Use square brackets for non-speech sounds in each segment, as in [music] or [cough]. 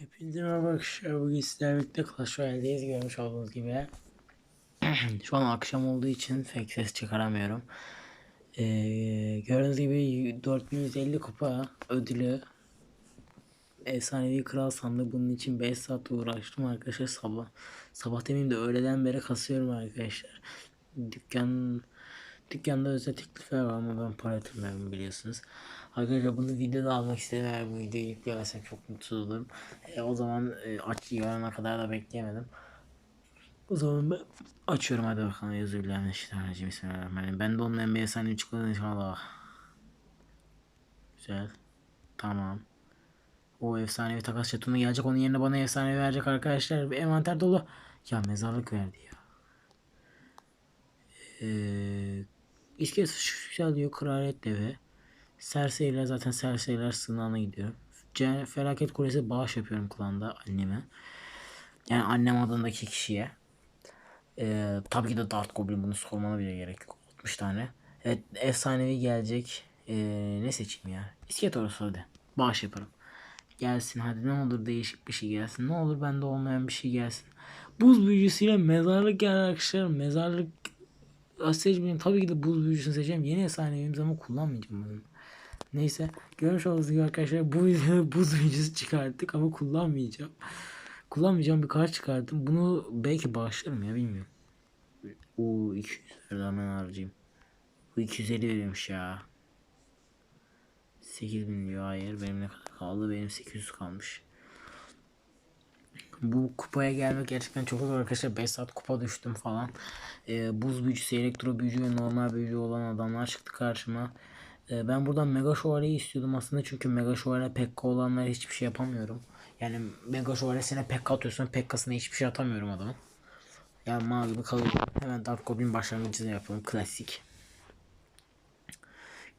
Hepinize merhaba arkadaşlar. Bugün sizlerle birlikte Clash Royale'deyiz. Görmüş olduğunuz gibi. [clears throat] Şu an akşam olduğu için pek ses çıkaramıyorum. Ee, gördüğünüz gibi 4150 kupa ödülü efsanevi kral sandığı bunun için 5 saat uğraştım arkadaşlar sabah sabah demeyeyim de öğleden beri kasıyorum arkadaşlar dükkan dükkanda özel teklifler var ama ben para yatırmıyorum biliyorsunuz arkadaşlar bunu videoda almak istedim bu videoyu yüklemezsem çok mutsuz olurum e, o zaman e, aç yarına kadar da bekleyemedim o zaman ben açıyorum hadi bakalım dilerim Bismillahirrahmanirrahim ben de olmayan bir efsane çıkıyor inşallah güzel tamam o efsanevi takas jetonu gelecek. Onun yerine bana efsanevi verecek arkadaşlar. Envanter dolu. Ya mezarlık verdi ya. Ee, İskelet güzel diyor. Kraliyet devi. Serseriler zaten serseriler sınavına gidiyorum. Ce- Felaket Kulesi bağış yapıyorum klanda anneme. Yani annem adındaki kişiye. Ee, tabii ki de Dart Goblin bunu sormana bile gerek yok. 60 tane. Evet efsanevi gelecek. Ee, ne seçeyim ya? İskelet orası hadi. Bağış yaparım. Gelsin hadi ne olur değişik bir şey gelsin. Ne olur bende olmayan bir şey gelsin. Buz büyücüsüyle mezarlık gel arkadaşlar. Mezarlık seçmeyeyim. Tabii ki de buz büyücüsünü seçeceğim. Yeni efsanevimiz ama kullanmayacağım bunu. Neyse. Görmüş olduğunuz gibi arkadaşlar bu videoda [laughs] buz büyücüsü çıkarttık ama kullanmayacağım. Kullanmayacağım bir kart çıkardım. Bunu belki bağışlarım ya bilmiyorum. O 200 hemen harcayayım. Bu 250 veriyormuş ya. 8000 diyor hayır benim ne kadar kaldı benim 800 kalmış. Bu kupaya gelmek gerçekten çok zor arkadaşlar 5 saat kupa düştüm falan. Ee, buz büyücüsü, elektro büyücü ve normal büyücü olan adamlar çıktı karşıma. Ee, ben buradan Mega Şövalye'yi istiyordum aslında çünkü Mega Şövalye Pekka olanlar hiçbir şey yapamıyorum. Yani Mega Şövalye'sine Pekka atıyorsun Pekka'sına hiçbir şey atamıyorum adamın. Yani mal gibi kalıyor. Hemen Dark Goblin başlangıcını yapalım klasik.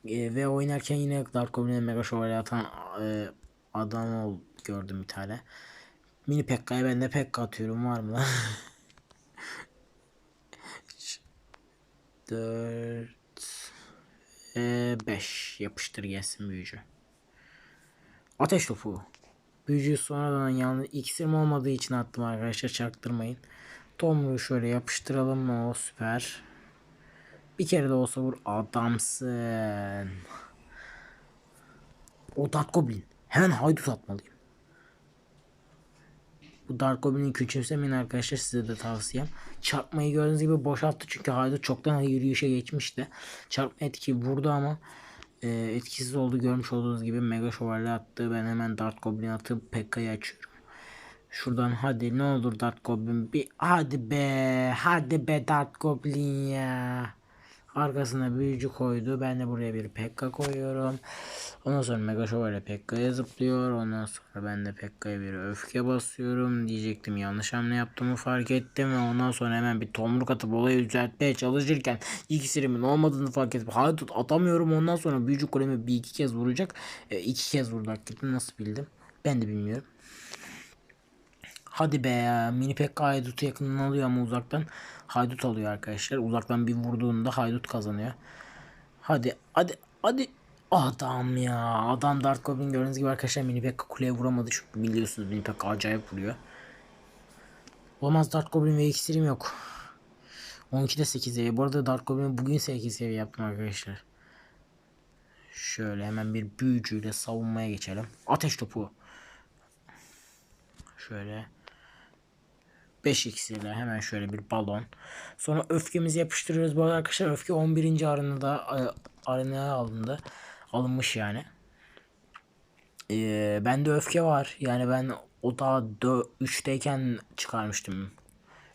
E, ve oynarken yine Dark Goblin'e Mega Şövalye atan e, adam ol, gördüm bir tane. Mini Pekka'ya ben de Pekka atıyorum var mı lan? [laughs] 4 5 yapıştır gelsin büyücü. Ateş topu. Büyücüyü sonradan yalnız iksirim olmadığı için attım arkadaşlar çaktırmayın. Tomruğu şöyle yapıştıralım o süper. Bir kere de olsa vur adamsın. O Dark Goblin. Hemen haydut atmalıyım. Bu Dark Goblin'i küçümsemeyin arkadaşlar size de tavsiyem. Çarpmayı gördüğünüz gibi boşalttı çünkü haydut çoktan yürüyüşe geçmişti. Çarpma etki vurdu ama e, etkisiz oldu görmüş olduğunuz gibi Mega Şövalye attı. Ben hemen Dark Goblin atıp Pekka'yı açıyorum. Şuradan hadi ne olur Dart Goblin bir hadi be hadi be Dart Goblin ya. Arkasına büyücü koydu. Ben de buraya bir Pekka koyuyorum. Ondan sonra Mega Şövalye Pekka'ya zıplıyor. Ondan sonra ben de Pekka'ya bir öfke basıyorum. Diyecektim yanlış hamle yaptığımı fark ettim. Ve ondan sonra hemen bir tomruk atıp olayı düzeltmeye çalışırken iksirimin olmadığını fark ettim. Haydut atamıyorum. Ondan sonra büyücü kulemi bir iki kez vuracak. E, iki kez vurdu hakikaten. Nasıl bildim? Ben de bilmiyorum. Hadi be ya. Mini Pekka Haydut'u yakından alıyor ama uzaktan Haydut alıyor arkadaşlar. Uzaktan bir vurduğunda Haydut kazanıyor. Hadi hadi hadi. Adam ya. Adam Dark Goblin gördüğünüz gibi arkadaşlar Mini Pekka kuleye vuramadı. Çünkü biliyorsunuz Mini Pekka acayip vuruyor. Olamaz Dark Goblin ve iksirim yok. 12'de 8 seviye. Bu arada Dark Goblin bugün 8 seviye yaptım arkadaşlar. Şöyle hemen bir büyücüyle savunmaya geçelim. Ateş topu. Şöyle 5 iksirle hemen şöyle bir balon. Sonra öfkemizi yapıştırıyoruz. Bu arada arkadaşlar öfke 11. arenada arenaya alındı. Alınmış yani. Ee, bende öfke var. Yani ben o da 3'teyken çıkarmıştım.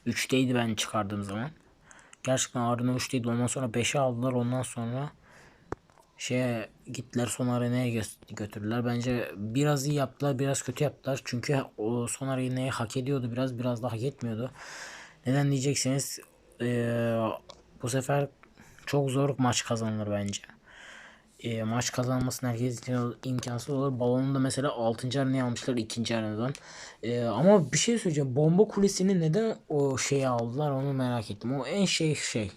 3'teydi ben çıkardığım zaman. Gerçekten arena 3'teydi. Ondan sonra 5'e aldılar. Ondan sonra şeye gittiler son arenaya gö- götürdüler. Bence biraz iyi yaptılar, biraz kötü yaptılar. Çünkü o son arenayı hak ediyordu biraz, biraz da hak etmiyordu. Neden diyecekseniz ee, bu sefer çok zor maç kazanılır bence. E, maç kazanmasını herkes için imkansız olur. Balonu da mesela 6. arenaya almışlar 2. arenadan. E, ama bir şey söyleyeceğim. Bomba kulesini neden o şeyi aldılar onu merak ettim. O en şey şey.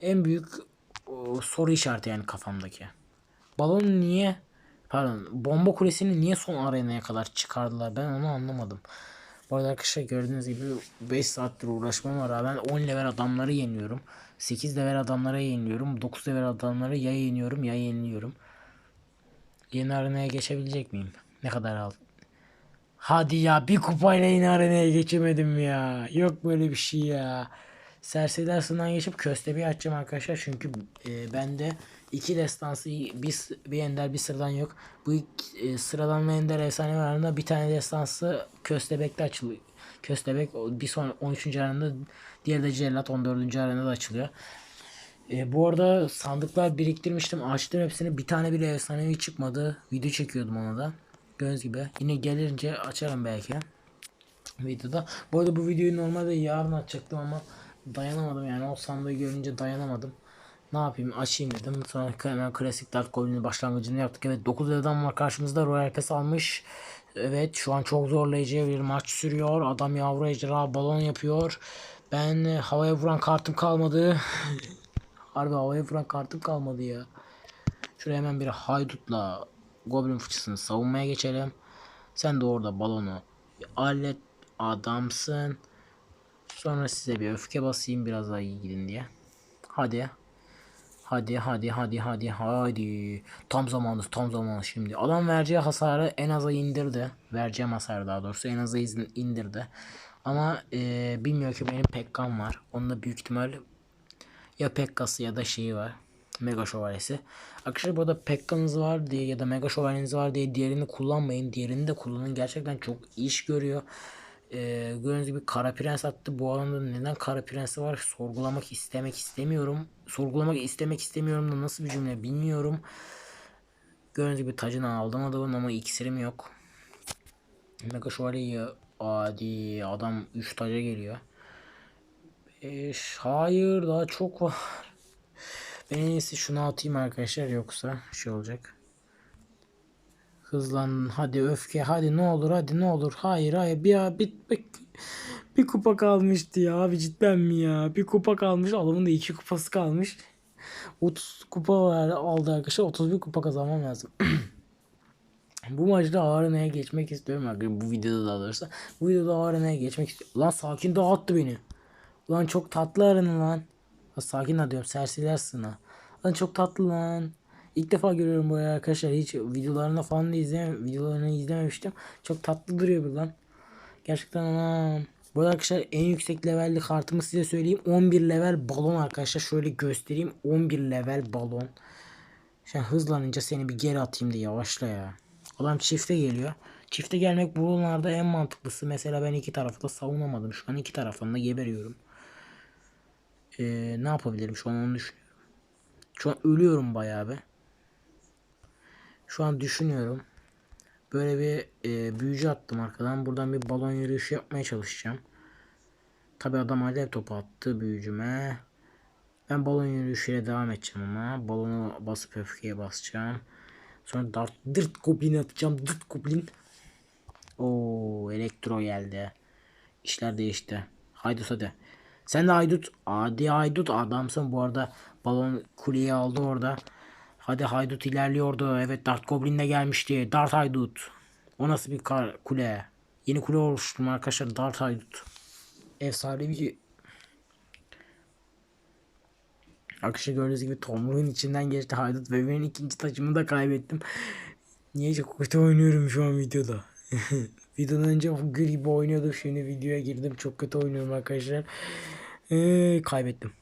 En büyük soru işareti yani kafamdaki. Balon niye Pardon. Bomba kulesini niye son arenaya kadar çıkardılar? Ben onu anlamadım. Bu arada arkadaşlar gördüğünüz gibi 5 saattir uğraşmama rağmen 10 level adamları yeniyorum. 8 level adamlara yeniliyorum. 9 level adamları ya yeniyorum ya yeniliyorum. Yeni arenaya geçebilecek miyim? Ne kadar aldı? Hadi ya bir kupayla yeni arenaya geçemedim ya. Yok böyle bir şey ya. Serseriler sınavından geçip köstebeği açacağım arkadaşlar. Çünkü e, bende iki destansı bir, bir ender bir sıradan yok. Bu iki, e, sıradan ve ender efsane arasında bir tane destansı köstebekte açılıyor. Köstebek bir son 13. arenada diğeri de cellat 14. arenada açılıyor. E, bu arada sandıklar biriktirmiştim. Açtım hepsini. Bir tane bile efsanevi çıkmadı. Video çekiyordum ona da. Gördüğünüz gibi. Yine gelince açarım belki. Videoda. Bu arada bu videoyu normalde yarın açacaktım ama dayanamadım yani o sandığı görünce dayanamadım. Ne yapayım açayım dedim. Sonra hemen klasik Dark Goblin'in başlangıcını yaptık. Evet 9 adam var karşımızda. Royal Pass almış. Evet şu an çok zorlayıcı bir maç sürüyor. Adam yavru ejderha balon yapıyor. Ben e, havaya vuran kartım kalmadı. [laughs] Harbi havaya vuran kartım kalmadı ya. Şuraya hemen bir haydutla Goblin fıçısını savunmaya geçelim. Sen de orada balonu hallet adamsın. Sonra size bir öfke basayım biraz daha iyi gidin diye. Hadi. Hadi hadi hadi hadi hadi. Tam zamanı tam zamanı şimdi. Adam vereceği hasarı en aza indirdi. Vereceğim hasarı daha doğrusu en aza indirdi. Ama eee bilmiyor ki benim Pekkan var. Onda büyük ihtimal ya Pekka'sı ya da şeyi var. Mega şövalyesi. Arkadaşlar burada Pekka'nız var diye ya da Mega şövalyeniz var diye diğerini kullanmayın. Diğerini de kullanın. Gerçekten çok iş görüyor. Ee, gördüğünüz gibi Kara Prens attı. Bu alanda neden Kara Prensi var sorgulamak istemek istemiyorum. Sorgulamak istemek istemiyorum da nasıl bir cümle bilmiyorum. Gördüğünüz gibi tacını aldım adamın ama iksirim yok. Mega şövalyeyi adi adam 3 taca geliyor. Beş, hayır daha çok var. Ben en iyisi şunu atayım arkadaşlar yoksa şey olacak. Hızlan hadi öfke hadi ne olur hadi ne olur. Hayır hayır bir bir, bir, bir kupa kalmıştı ya abi cidden mi ya? Bir kupa kalmış adamın da iki kupası kalmış. 30 kupa var aldı arkadaşlar 31 kupa kazanmam lazım. [clears throat] Bu maçta arenaya geçmek istiyorum arkadaşlar bu videoda daha doğrusu. Bu videoda arenaya geçmek istiyorum. Lan sakin dağıttı beni. Lan çok tatlı arena lan. Ha, sakin ha diyorum serseriler sına. Lan çok tatlı lan. İlk defa görüyorum bu arkadaşlar. Hiç videolarını falan da izleme, videolarını izlememiştim. Çok tatlı duruyor bu lan. Gerçekten anam. Bu arada arkadaşlar en yüksek levelli kartımı size söyleyeyim. 11 level balon arkadaşlar. Şöyle göstereyim. 11 level balon. Sen hızlanınca seni bir geri atayım da yavaşla ya. Adam çifte geliyor. Çifte gelmek bunlarda en mantıklısı. Mesela ben iki tarafı da savunamadım. Şu an iki tarafını da geberiyorum. Ee, ne yapabilirim şu an onu düşünüyorum. Şu an ölüyorum bayağı be. Şu an düşünüyorum. Böyle bir e, büyücü attım arkadan. Buradan bir balon yürüyüşü yapmaya çalışacağım. Tabi adam alev topu attı büyücüme. Ben balon yürüyüşüyle devam edeceğim ama. Balonu basıp öfkeye basacağım. Sonra dart, dırt goblin atacağım. Dırt goblin. Oo elektro geldi. İşler değişti. Haydut hadi. Sen de haydut. Hadi haydut adamsın bu arada. Balon kuleyi aldı orada. Hadi haydut ilerliyordu. Evet Dart Goblin de gelmişti. Dart haydut. O nasıl bir kar kule? Yeni kule oluşturdum arkadaşlar. Dart haydut. Efsane bir Arkadaşlar gördüğünüz gibi tomruğun içinden geçti haydut ve benim ikinci taçımı da kaybettim. Niye çok kötü oynuyorum şu an videoda. [laughs] Videodan önce gül gibi oynuyordum. Şimdi videoya girdim. Çok kötü oynuyorum arkadaşlar. Ee, kaybettim.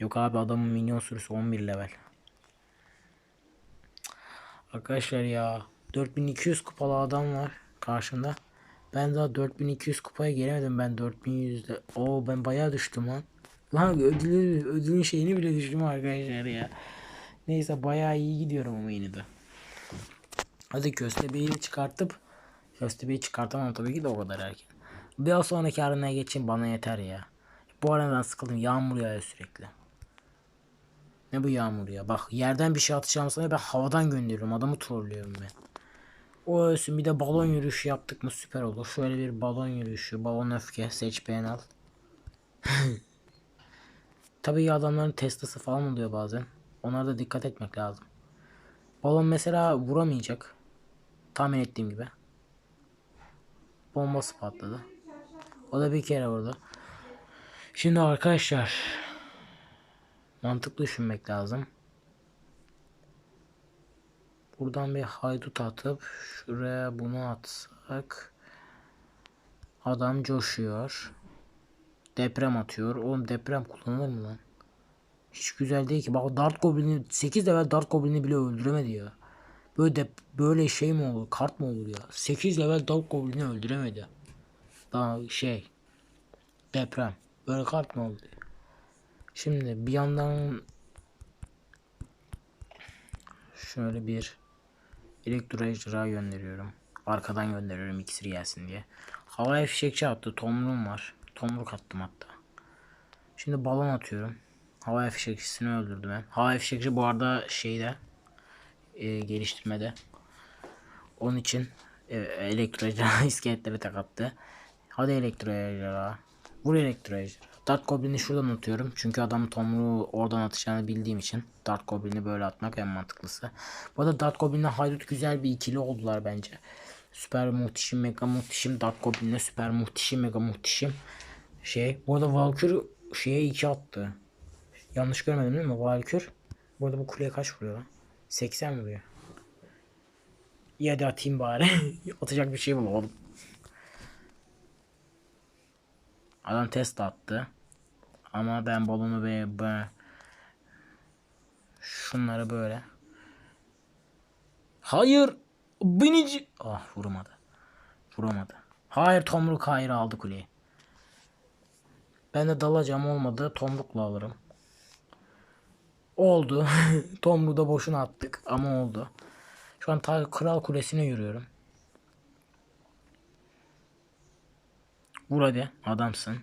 Yok abi adamın minyon sürüsü 11 level. Arkadaşlar ya 4200 kupalı adam var karşımda. Ben daha 4200 kupaya gelemedim ben 4100'de. Oo ben bayağı düştüm lan. Lan ödülün, ödülün şeyini bile düştüm arkadaşlar ya. Neyse bayağı iyi gidiyorum ama yine de. Hadi köstebeği çıkartıp köstebeği çıkartamam tabii ki de o kadar erken. Bir sonraki arenaya geçeyim bana yeter ya. Bu arenadan sıkıldım. Yağmur yağıyor sürekli. Ne bu yağmur ya? Bak yerden bir şey atacağım sana ben havadan gönderiyorum. Adamı trollüyorum ben. O ölsün bir de balon yürüyüşü yaptık mı süper olur. Şöyle bir balon yürüyüşü, balon öfke seç beğen al. [laughs] Tabii ya adamların testası falan oluyor bazen. Onlara da dikkat etmek lazım. Balon mesela vuramayacak. Tahmin ettiğim gibi. Bombası patladı. O da bir kere vurdu. Şimdi arkadaşlar mantıklı düşünmek lazım. Buradan bir haydut atıp şuraya bunu atsak adam coşuyor. Deprem atıyor. Oğlum deprem kullanılır mı lan? Hiç güzel değil ki. Bak Dart Goblin'i 8 level Dart Goblin'i bile öldüremedi ya. Böyle de böyle şey mi olur? Kart mı olur ya? 8 level Dart Goblin'i öldüremedi. Daha şey deprem. Böyle kart mı oldu? Şimdi bir yandan şöyle bir elektro ejderha gönderiyorum. Arkadan gönderiyorum iksir gelsin diye. Havaya fişekçi attı. Tomruğum var. Tomruk attım hatta. Şimdi balon atıyorum. Havaya fişekçisini öldürdüm ben. Havaya fişekçi bu arada şeyde e, geliştirmede. Onun için e, elektro ejderha [laughs] iskeletleri tek attı. Hadi elektro ejderha. Vur elektro ejderha. Dart Goblin'i şuradan atıyorum. Çünkü adam tomruğu oradan atacağını bildiğim için. Dart Goblin'i böyle atmak en mantıklısı. Bu arada Dart Goblin'le Haydut güzel bir ikili oldular bence. Süper muhteşem mega muhteşem Dart Goblin'le süper muhteşem mega muhteşem şey. Bu arada Valkyrie şeye 2 attı. Yanlış görmedim değil mi? Valkyrie. Bu arada bu kuleye kaç vuruyor lan? 80 vuruyor. İyi hadi atayım bari. [laughs] Atacak bir şey bulamadım. Adam test attı. Ama ben balonu ve böyle şunları böyle. Hayır. Binici. Ah vuramadı. Vuramadı. Hayır tomruk hayır aldı kuleyi. Ben de dalacağım olmadı. Tomrukla alırım. Oldu. [laughs] Tomruğu da boşuna attık ama oldu. Şu an ta kral kulesine yürüyorum. Vur hadi adamsın.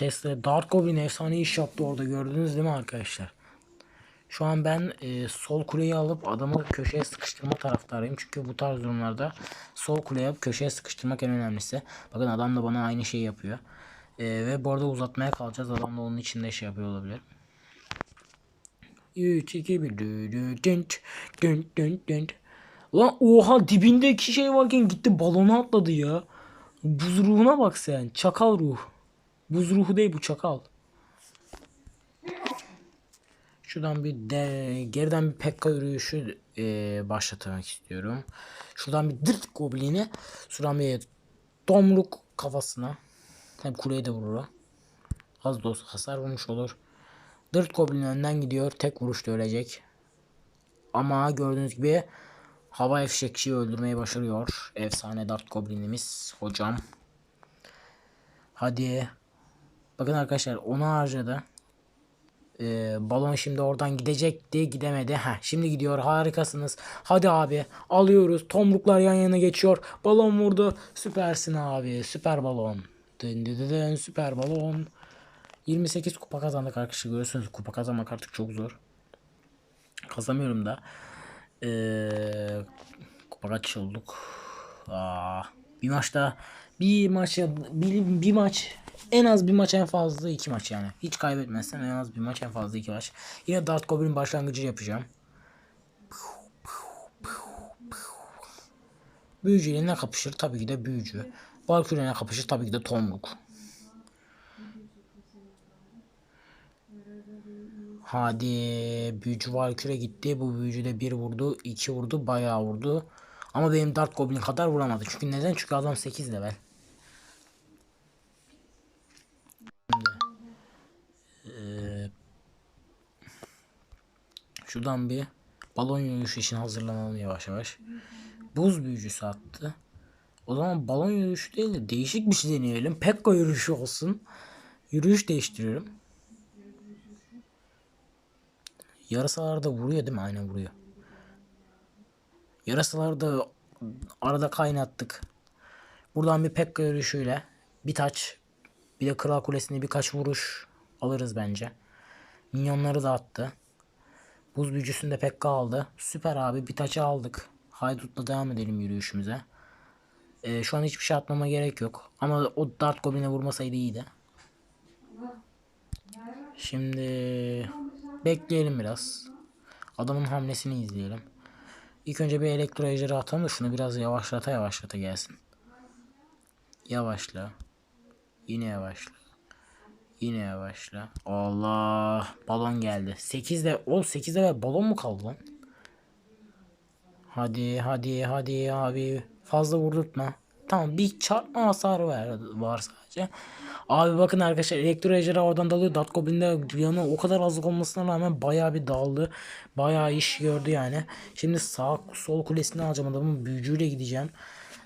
Tesla Dark Goblin efsane iş yaptı orada gördünüz değil mi arkadaşlar? Şu an ben e, sol kuleyi alıp adamı köşeye sıkıştırma taraftarıyım. Çünkü bu tarz durumlarda sol kuleyi alıp köşeye sıkıştırmak en önemlisi. Bakın adam da bana aynı şeyi yapıyor. E, ve bu arada uzatmaya kalacağız. Adam da onun içinde şey yapıyor olabilir. 3 2 1 dün dün dün dün Lan oha dibindeki şey varken gitti balona atladı ya. Buz ruhuna bak sen. Çakal ruh. Buz ruhu değil bu çakal. Şuradan bir de geriden bir pekka yürüyüşü e, başlatmak istiyorum. Şuradan bir dırt goblini. Şuradan bir domruk kafasına. Hem kuleye de vurur. Az da olsa hasar vurmuş olur. Dırt goblin önden gidiyor. Tek vuruşta ölecek. Ama gördüğünüz gibi hava fişekçiyi öldürmeyi başarıyor. Efsane Dart Goblin'imiz hocam. Hadi. Bakın arkadaşlar onu harcadı. Ee, balon şimdi oradan gidecekti gidemedi. Heh, şimdi gidiyor harikasınız. Hadi abi alıyoruz. Tomruklar yan yana geçiyor. Balon vurdu. Süpersin abi. Süper balon. Dın dın dın süper balon. 28 kupa kazandık arkadaşlar. Görüyorsunuz kupa kazanmak artık çok zor. Kazamıyorum da. Ee, kupa kaç olduk? Aa, bir maçta bir maça bir, bir maç en az bir maç en fazla iki maç yani. Hiç kaybetmezsem en az bir maç en fazla iki maç. Yine Dart Goblin başlangıcı yapacağım. Büyücüyle ne kapışır? Tabii ki de büyücü. Valkyrie ne kapışır? Tabii ki de Tomruk. Hadi büyücü Valkyrie gitti. Bu büyücü de bir vurdu, iki vurdu, bayağı vurdu. Ama benim Dart Goblin kadar vuramadı. Çünkü neden? Çünkü adam 8 level. Şuradan bir balon yürüyüşü için hazırlanalım yavaş yavaş. Buz büyücüsü attı. O zaman balon yürüyüşü değil de değişik bir şey deneyelim. Pekka yürüyüşü olsun. Yürüyüş değiştiriyorum. Yarasalar vuruyor değil mi? Aynen vuruyor. Yarasaları da arada kaynattık. Buradan bir Pekka yürüyüşüyle bir taç bir de Kral Kulesi'ne birkaç vuruş alırız bence. Minyonları da attı. Buz büyücüsünü de Pekka aldı. Süper abi bir taçı aldık. Haydut'la devam edelim yürüyüşümüze. Ee, şu an hiçbir şey atmama gerek yok. Ama o Dart Goblin'e vurmasaydı iyiydi. Şimdi bekleyelim biraz. Adamın hamlesini izleyelim. İlk önce bir elektro ejderi atalım da şunu biraz yavaşlata yavaşlata gelsin. Yavaşla. Yine yavaşla. Yine yavaşla. Allah. Balon geldi. 8'de. Ol 8'de ve balon mu kaldı lan? Hadi hadi hadi abi. Fazla vurdurtma. Tamam bir çarpma hasarı var, var sadece. Abi bakın arkadaşlar elektro ejderha oradan dalıyor. Dart Goblin'de yanı o kadar azlık olmasına rağmen bayağı bir daldı. Bayağı iş gördü yani. Şimdi sağ sol kulesini alacağım adamın büyücüyle gideceğim.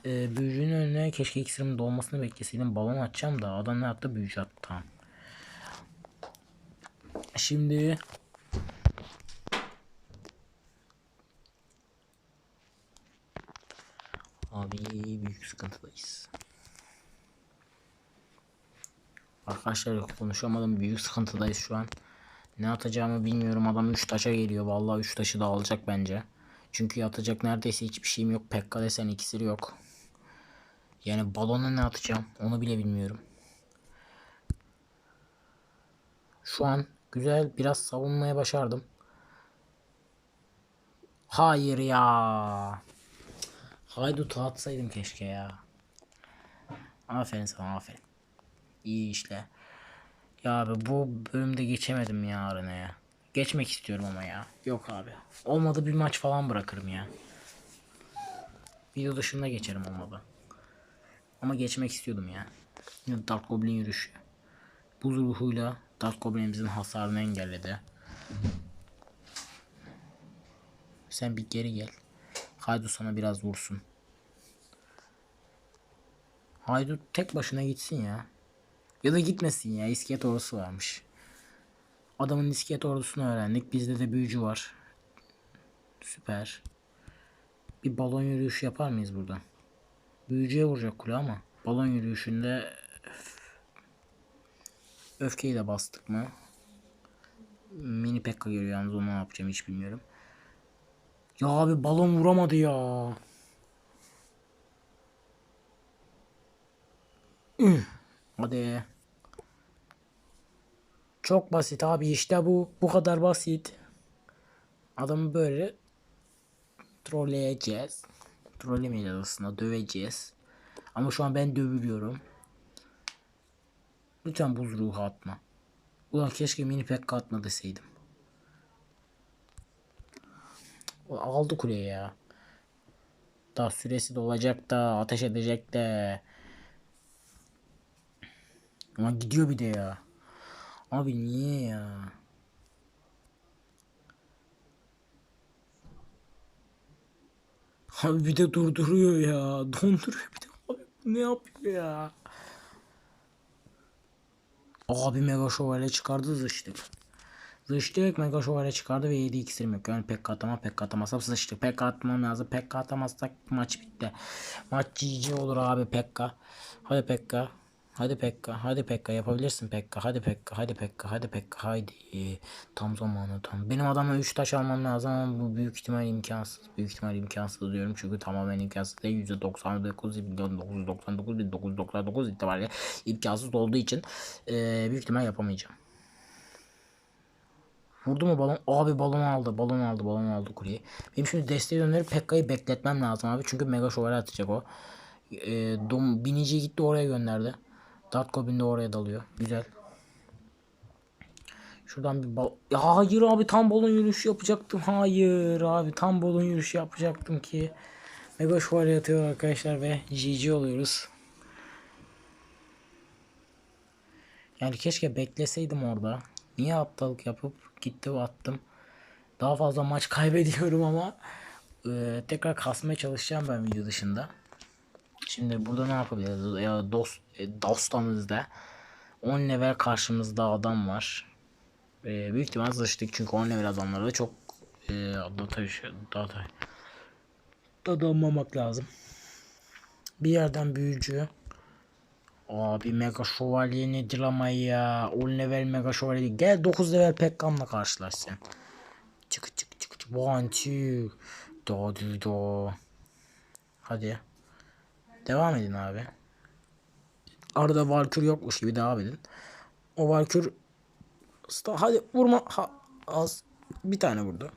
Ee, büyücünün önüne keşke iksirimin dolmasını bekleseydim. Balon atacağım da adam ne yaptı büyücü attı tamam. Şimdi Abi büyük sıkıntıdayız. Arkadaşlar konuşamadım. Büyük sıkıntıdayız şu an. Ne atacağımı bilmiyorum. Adam 3 taşa geliyor. Vallahi 3 taşı da alacak bence. Çünkü yatacak neredeyse hiçbir şeyim yok. Pekka desen ikisi yok. Yani balona ne atacağım onu bile bilmiyorum. Şu an güzel biraz savunmaya başardım. Hayır ya. Haydut'u atsaydım keşke ya. Aferin sana aferin. İyi işle. Ya abi bu bölümde geçemedim ya arenaya. Geçmek istiyorum ama ya. Yok abi. Olmadı bir maç falan bırakırım ya. Video dışında geçerim olmadı. Ama geçmek istiyordum ya. Dark Goblin yürüyüşü. Buz ruhuyla Dark Goblin'imizin hasarını engelledi. Sen bir geri gel. Haydut sana biraz vursun. Haydut tek başına gitsin ya. Ya da gitmesin ya. İskelet ordusu varmış. Adamın iskelet ordusunu öğrendik. Bizde de büyücü var. Süper. Bir balon yürüyüşü yapar mıyız burada? Büyücüye vuracak kule ama. Balon yürüyüşünde öfkeyi de bastık mı? Mini Pekka geliyor yalnız onu ne yapacağım hiç bilmiyorum. Ya abi balon vuramadı ya. Hadi. Çok basit abi işte bu. Bu kadar basit. Adamı böyle trolleyeceğiz. Trollemeyeceğiz aslında döveceğiz. Ama şu an ben dövülüyorum. Lütfen buz ruhu atma. Ulan keşke mini pekka atma deseydim. O aldı kuleye ya. Daha süresi dolacak da ateş edecek de. Ama gidiyor bir de ya. Abi niye ya? Abi bir de durduruyor ya. Donduruyor bir de. Abi ne yapıyor ya? Abi Mega Şövalye çıkardı zıştık. Zıştık Mega Şövalye çıkardı ve 7 iksirim yok. Yani pek atama pek atamazsam zıştık. Pek atmam lazım. Pek atamazsak maç bitti. Maç GG olur abi Pekka. Hadi Pekka. Hadi Pekka, hadi Pekka yapabilirsin Pekka, hadi Pekka, hadi Pekka, hadi Pekka, haydi. Tam zamanı tam. Benim adama 3 taş almam lazım ama bu büyük ihtimal imkansız. Büyük ihtimal imkansız diyorum çünkü tamamen imkansız değil. %99 milyon 999 bin 999 itibariyle imkansız olduğu için e, büyük ihtimal yapamayacağım. Vurdu mu balon? Abi balon aldı. Balon aldı. Balon aldı kuleyi. Benim şimdi desteği döndürüp Pekka'yı bekletmem lazım abi. Çünkü mega şövalye atacak o. E, dom, biniciyi gitti oraya gönderdi. Dart Goblin de oraya dalıyor. Güzel. Şuradan bir bal... Ya hayır abi tam balon yürüyüşü yapacaktım. Hayır abi tam balon yürüyüşü yapacaktım ki. Mega şövalye atıyor arkadaşlar ve GG oluyoruz. Yani keşke bekleseydim orada. Niye aptallık yapıp gitti ve attım. Daha fazla maç [laughs] kaybediyorum ama e, tekrar kasmaya çalışacağım ben video dışında. Şimdi burada ne yapabiliriz? Ya dost e, dostamızda 10 level karşımızda adam var. E, büyük ihtimal zırhlık çünkü 10 level adamlara da çok e, data data dadanmamak lazım. Bir yerden büyücü. Abi mega şövalye nedir ama ya. 10 level mega şövalye. Gel 9 level Pekkan'la karşılaş sen. Çık çık çık çık. One two. Da da da. Hadi. Devam edin abi. Arada Valkür yokmuş gibi devam edin. O Valkür hadi vurma ha, az bir tane vurdu.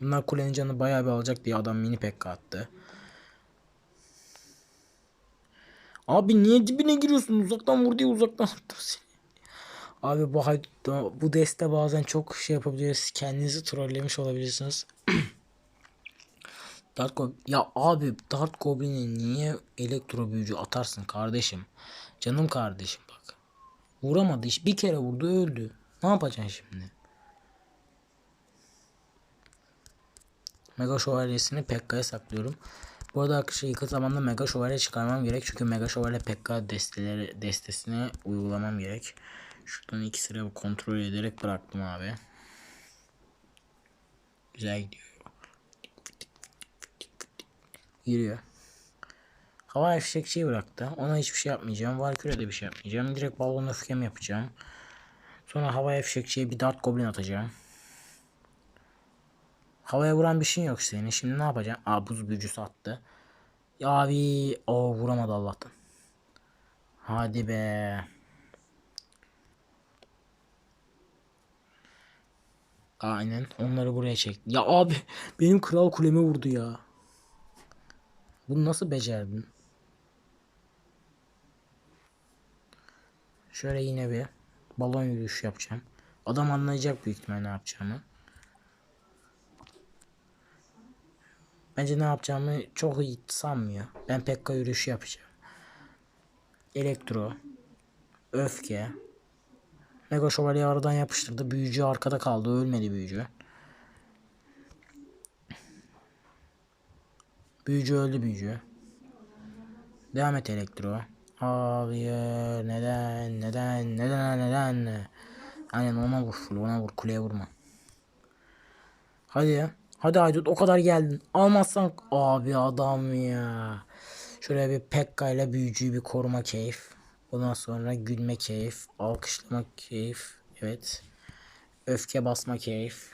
Bunlar kulenin canı bayağı bir alacak diye adam mini pekka attı. Abi niye dibine giriyorsun? Uzaktan vur diye uzaktan attım seni. Abi bu bu deste bazen çok şey yapabiliriz. Kendinizi trollemiş olabilirsiniz. [clears throat] Dart Goblin. Ya abi Dart Goblin'e niye elektro büyücü atarsın kardeşim? Canım kardeşim bak. Vuramadı hiç. Bir kere vurdu öldü. Ne yapacaksın şimdi? Mega Şövalyesini Pekka'ya saklıyorum. Bu arada arkadaşlar yakın zamanda Mega Şövalye çıkarmam gerek. Çünkü Mega Şövalye Pekka desteleri, destesine uygulamam gerek. Şuradan iki sıra kontrol ederek bıraktım abi. Güzel gidiyor. Giriyor. Hava fişekçiyi bıraktı. Ona hiçbir şey yapmayacağım. Valkyrie'de bir şey yapmayacağım. Direkt balon öfkem yapacağım. Sonra havaya fişekçiye bir dart goblin atacağım. Havaya vuran bir şey yok senin. Şimdi ne yapacağım? Aa buz büyücüsü attı. Ya abi o vuramadı Allah'tan. Hadi be. Aynen onları buraya çek. Ya abi benim kral kuleme vurdu ya. Bunu nasıl becerdin? Şöyle yine bir balon yürüyüşü yapacağım. Adam anlayacak büyük ihtimal ne yapacağımı. Bence ne yapacağımı çok iyi sanmıyor. Ben Pekka yürüyüşü yapacağım. Elektro. Öfke. Mega Şövalye aradan yapıştırdı. Büyücü arkada kaldı. Ölmedi büyücü. Büyücü öldü büyücü. Devam et elektro. Hayır neden neden neden neden Aynen ona vur full ona vur kuleye vurma. Hadi ya. Hadi Aydut o kadar geldin. Almazsan abi adam ya. Şöyle bir Pekka ile büyücüyü bir koruma keyif. Ondan sonra gülme keyif. Alkışlama keyif. Evet. Öfke basma keyif.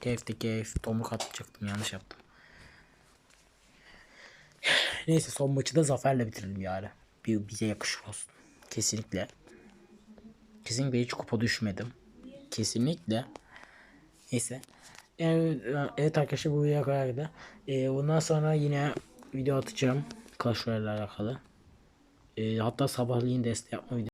Keyif de keyif. Tomruk atacaktım yanlış yaptım. Neyse son maçı da zaferle bitirelim yani. Bir, bize yakışır olsun. Kesinlikle. Kesinlikle hiç kupa düşmedim. Kesinlikle. Neyse. Evet, evet arkadaşlar bu videoya kadar da. Ee, bundan sonra yine video atacağım. Clash alakalı. Ee, hatta sabahleyin deste yapma videosu.